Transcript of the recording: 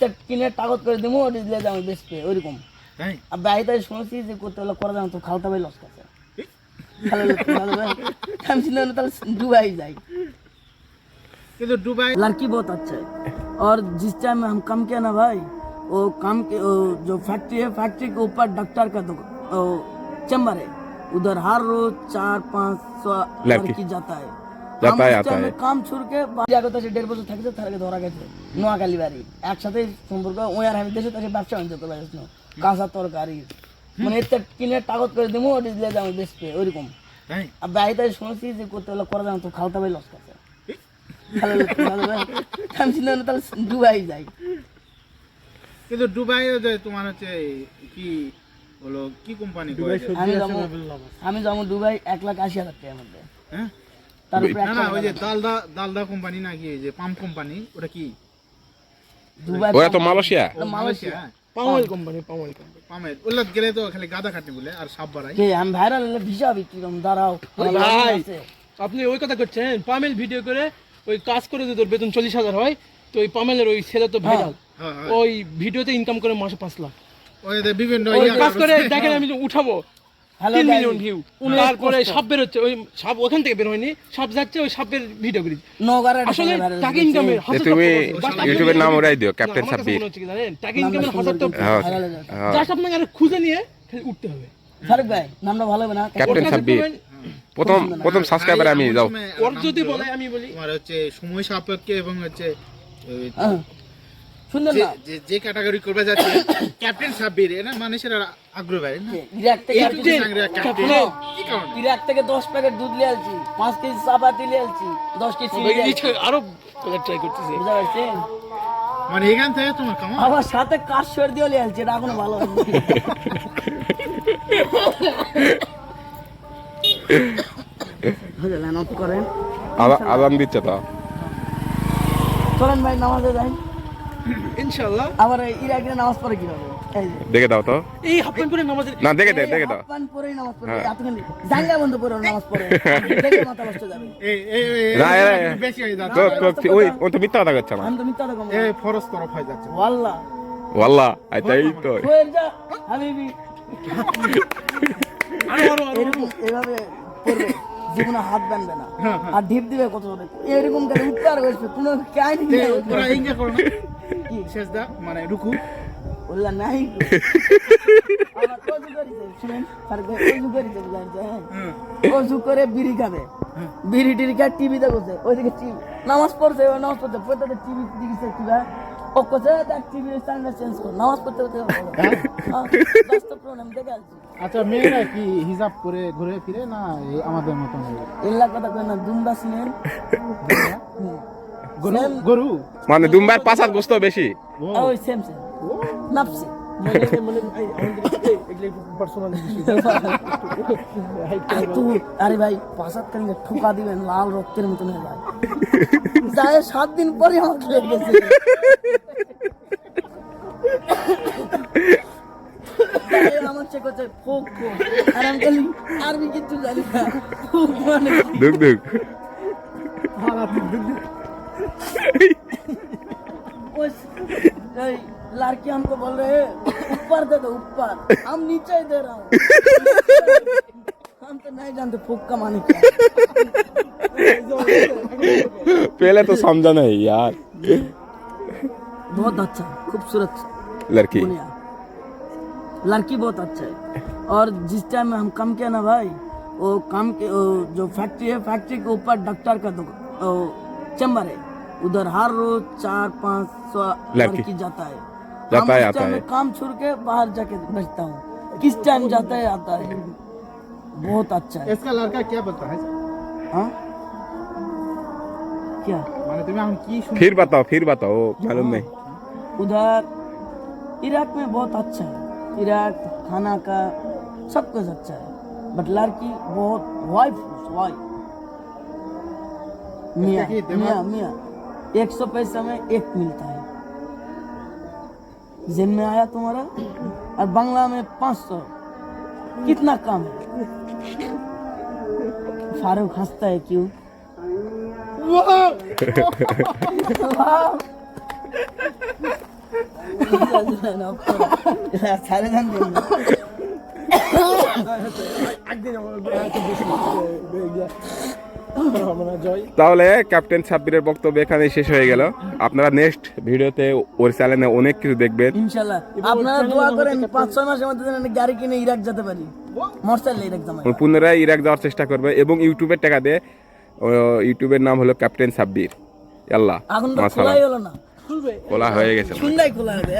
এতে কিনে কাগজ করে দেবো ওটা দিলে যাবো বেসতে ওইরকম তাই আর বাইরে শুনেছি যে করতে হলে করা যাবে তো খালতা ভাই লস কাছে ভালো লোক, ভালো ভাই। আমি চিন্তা করলাম তাহলে দুবাই যাই কিন্তু দুবাই लड़की बहुत अच्छा है और जिस टाइम हम काम किया ना भाई वो काम के वो जो फैक्ट्री है फैक्ट्री के ऊपर डॉक्टर का दुक- वो चैम्बर है उधर हर रोज चार पाँच सौ लड़की। लड़की जाता है কাম ছুড়কে দেড় বছর ধরা গেছে। নোয়াখালী বাড়ি। একসাথে সম্পর্ক আমি দেশে তাকে ব্যবসা কাঁচা তরকারি। মানে এতে কিনে টাকত করে যাব ওইরকম। আর শুনেছি যে করতে হলে করা যাবে তো খাওয়াতে লস তাহলে দুবাই যাই। কিন্তু দুবাই তোমার হচ্ছে কি হলো কি কোম্পানি আমি যাব দুবাই এক লাখ আশি হাজার টাকার মধ্যে। হ্যাঁ? তার উপরে না একটা না ওই যে দালদা দালদা কোম্পানি নাকি ওই যে পাম্প কোম্পানি ওটা কি? দুবাই ওরা তো মালয়েশিয়া? মালয়েশিয়া পাওয়াল কোম্পানি ওগুলো গেলে তো খালি গাদা খাটনি বলে আর সাপ বাড়াই কে আমি ভাইরাল হলে ভিসা বিক্রি করুন দাঁড়াও। ভাই। আপনি ওই কথা করছেন? পামেল ভিডিও করে ওই কাজ করে যদি তোর বেতন চল্লিশ হাজার হয় তো ওই পামেলের ওই ছেলে তো ভাইরাল হ্যাঁ, হ্যাঁ। ওই ভিডিওতে ইনকাম করে মাসে পাঁচ লাখ। ওই যে বিভিন্ন কাজ করে দেখেন আমি উঠাবো। তিন মিলিয়ন ভিউ তারপরে। সাপ বেরোচ্ছে ওই সাপ ওখান থেকে বের হয়নি সাপ যাচ্ছে ওই সাপের ভিডিও করি আসলে টাকা ইনকামের তুমি ইউটিউবের নাম ওরাই দিও ক্যাপ্টেন সাব্বির। টাকা ইনকামের হ্যাঁ। হয়ে। হ্যাঁ, জাস্ট আপনাকে আর খুঁজে নিয়ে খালি উঠতে হবে। ফারুক ভাই নামটা ভালো হবে না? ক্যাপ্টেন সাব্বির প্রথম প্রথম সাবস্ক্রাইবার আমি যাও। ওর যদি বলে আমি বলি। তোমার হচ্ছে সময় সাপেক্ষে এবং হচ্ছে। সুন্দর যে- না? যে- যে ক্যাটাগরি করবে যাচ্ছে ক্যাপ্টেন সাব্বির এরা মানুষের আগ্রহ ভাই না? ইরাক থেকে ক্যাপ্টেন, ক্যাপ্টেন ক্যাপ্টেন। কি কারণে? ইরাক থেকে দশ প্যাকেট দুধ নিয়ে আসছি পাঁচ কেজি চাপাতি নিয়ে আসছি দশ কেজি চিনি নিয়ে আরও ট্রাই করতেছি। পারছেন? মানে এখান থেকে তোমার কামা আবার সাথে কাজ সর দিয়ে নিয়ে আসছি এটা এখনও ভালো বুঝলেন অফ করেন। আদা- আদান দিচ্ছে তো। চলেন ভাই নামাজে যাই। ইনশাআল্লাহ। আবার ইরাকের নামাজ পড়ে কীভাবে? দেখে দাও তো। এই পরে না দেখে দে দেখে দাও। হাফ প্যান্ট নামাজ পড়ে। এতখানি জাঙ্গা বন্ধ পরে নামাজ পড়ে। দেখে মাথা নষ্ট যাবে। এই এই এই- না, বেশি হয়ে যাচ্ছে। তো তো ওই ও তো মিথ্যা কথা করছে না আমি তো মিথ্যা রকম এই ফরজ তরফ হয়ে যাচ্ছে। ওয়াল্লাহ। ওয়াল্লাহ আই তাই তো। হাবিবি আরও আরও আরও এরকম এভাবে করবে হাত বানবে না। আর ঢিপ দিবে কত হবে এরকম করে উত্তর কোনো কাহিনী নেই। করো না। কি? শেষদা মানে রুকু। নাই শুনেন ফারুক হ্যাঁ করে বিড়ি খাবে। বিড়ি টিড়ি খায় টিভি দেখছে ওইদিকে টিভি। নামাজ পড়ছে নামাজ পড়ছে পড়তে টিভি দিছে কি ভাই। ও কোথায় তার টিভি স্ট্যান্ডার্ড চেঞ্জ কর নামাজ পড়তে পড়তে বাস্তব প্রণাম দেখে আসছি আচ্ছা মেয়েরা কি হিসাব করে ঘুরে ফিরে না এই আমাদের মতন? এল্লা কথা কয় না দুম্বা সিনেন গরু? গরু মানে দুম্বার পাঁচ হাত গোস্ত বেশি। ও। ওই সেম সেম নাপসি মানে মানে পার্সোনাল আরে ভাই পাঁচাত কেন ঠুকা দিবেন লাল রক্তের মতন হয়ে ভাই। যায় সাত দিন পরে আমাকে লেগেছে আমার চেক হচ্ছে ফোক ফোক। আর আমি বলি আরবি কিছু জানি না। ফোক মানে দুক দুক হ্যাঁ দুক দুক ওই लड़की हमको बोल रहे हैं ऊपर दे दो ऊपर। हम नीचे ही दे रहा हूँ। हम तो नहीं जानते फूक का माने पहले तो समझा नहीं यार। बहुत अच्छा खूबसूरत लड़की। लड़की बहुत अच्छा है। और जिस टाइम में हम कम किया ना भाई वो काम के वो जो फैक्ट्री है फैक्ट्री के ऊपर डॉक्टर का चैम्बर है। उधर हर रोज चार पाँच सौ। लड़की जाता है। जाता है आता है। काम छोड़ के बाहर जाके बचता हूँ। किस टाइम जाता है आता है। बहुत अच्छा है। इसका लड़का क्या बता है? हाँ? क्या? की फिर बताओ फिर बताओ मालूम हाँ। नहीं। उधर इराक में बहुत अच्छा है। इराक खाना का सब कुछ अच्छा है। बट लड़की बहुत वाइफ वाइफ मिया मिया मियाँ। एक सौ पैसा में एक मिलता है। जेन में आया तुम्हारा और बांग्ला में पाँच सौ कितना कम है फारूक हंसता है क्यों सारे जान देंगे তাহলে ক্যাপ্টেন সাব্বিরের বক্তব্য এখানে শেষ হয়ে গেল। আপনারা নেক্সট ভিডিওতে ওর চ্যানেলে অনেক কিছু দেখবেন। ইনশাল্লাহ। আপনারা দোয়া করেন পাঁচ ছয় মাসের মধ্যে যেন আমি গাড়ি কিনে ইরাক যেতে পারি। মোটরসাইকেল ইরাক জামাই পুনরায় ইরাক যাওয়ার চেষ্টা করবে এবং ইউটিউবের টাকা দিয়ে ও, ইউটিউবের নাম হলো ক্যাপ্টেন সাব্বির। আল্লাহ এখন তো মাশাআল্লাহ। খোলাই হলো না। খুলবে। খোলা হয়ে গেছে। সুন্দর খোলা হবে।